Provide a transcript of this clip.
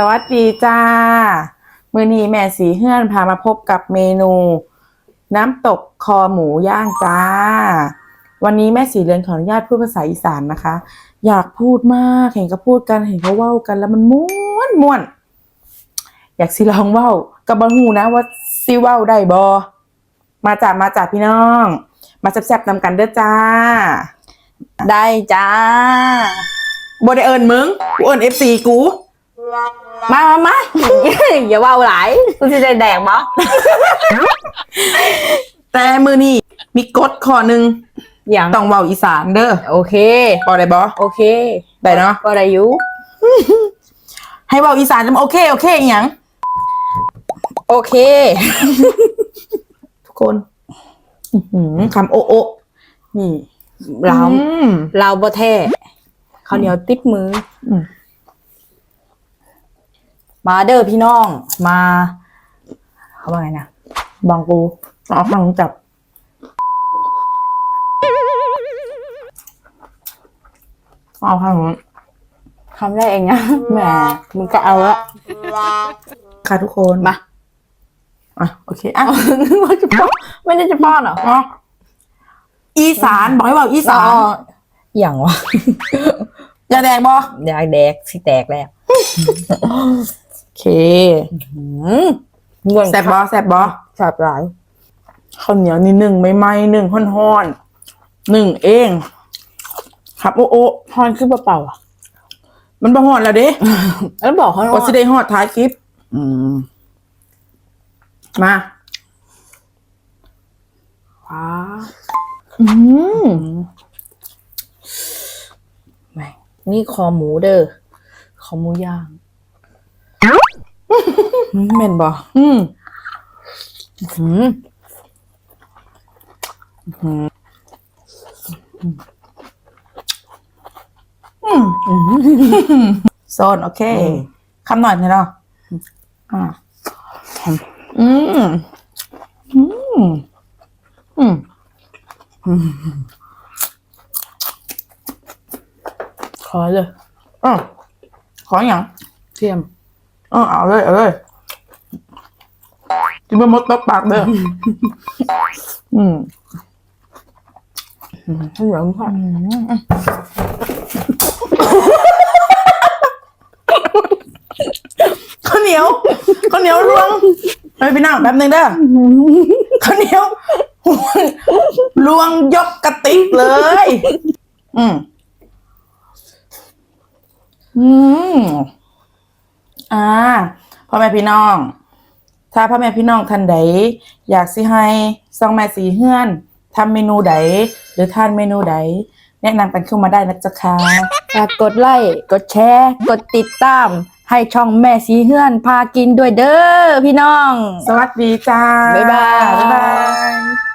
สวัสดีจ้า มือนีแม่สีเฮือนพามาพบกับเมนู น้ำตกคอหมูย่างจ้า วันนี้แม่สีเรือนขออนุญาตพูดภาษาอีสานนะคะ อยากพูดมากเห็นเขาพูดกันเห็นเขาเว้ากันแล้วมันม้วนม้วนอยากสิลองเว้ากับบะฮูนะว่าซิเว้าได้บอมาจากมาจากพี่น้อง มาแซ่บๆนำกันเด้อจ้า ได้จ้าบได้เอิญมึงกูเอิญเอฟซีกู มามามา อย่าว่าหลายกูจะได้แดกบ่แต่มือนี่มีกฎข้อหนึ่งอย่างต้องเว้าอีสานเด้อโอเคบอได้บอโอเคได้เนาะก็ได้อยู่ให้เว้าอีสานจะมาโอเคโอเคอหย่างโอเค ทุกคนอื้อหือคำโอโอะนี่เราอืมเราบ่แท้ข้าวเหนียวติดมืออื มมาเด้อพี่น้อง มา เขาว่าไงนะบางกูเอาข้างหลังจับ เอาข้างหลังคำแรกเองนะแหมมึงก็เอาละค่ะทุกคนมาอะโอเคอะนึกว่าจะป้อนไม่ได้จะป้อนเหรออ๋ออีสานบอกให้เว้าอีสานอ๋ออย่างวะอย่าแดงบออยากแดกสิแตกแล้วโอ เคหืมม่วนแซบบอแซบบอแซ่บหลายข้าวเหนียวนี่หนึ่งไม่ไหมหนึ่งห้อนๆหนึ่งเอง ครับโอโอทอนคือเปล่าๆอะ มันบ่ฮอดแล้วเด้แล้วบอกเขาก็สิได้ฮอดท้ายคลิปอืมมาว้าอืมแม่งนี่คอหมูเด้อคอหมูย่าง เม่นบ่อืมหืมโซนโอเคคำหน่อยเถอะเนาะอ่าอืมอืมอืมขอเลยอ๋อขออย่างเทียม เออเอาเลยเอาเลยกินไปหมดตบปากเด้ออืมข้าวเหนียวค่ะข้าวเหนียวข้าวเหนียวรวงไปพี่นั่งแป๊บนึงเด้อข้าวเหนียวรวงยกกระติกเลย อืม อืม อ่าพ่อแม่พี่น้อง ถ้าพ่อแม่พี่น้องท่านใดอยากสิให้ซองแม่สีเฮือนทำเมนูใดหรือทานเมนูใดแนะนำกันขึ้นมาได้นะจ๊ะค่ะฝากกดไลค์กดแชร์ กดติดตาม ให้ช่องแม่สีเฮือนพากินด้วยเด้อพี่น้อง สวัสดีจ้าบ๊ายบาย บ๊ายบาย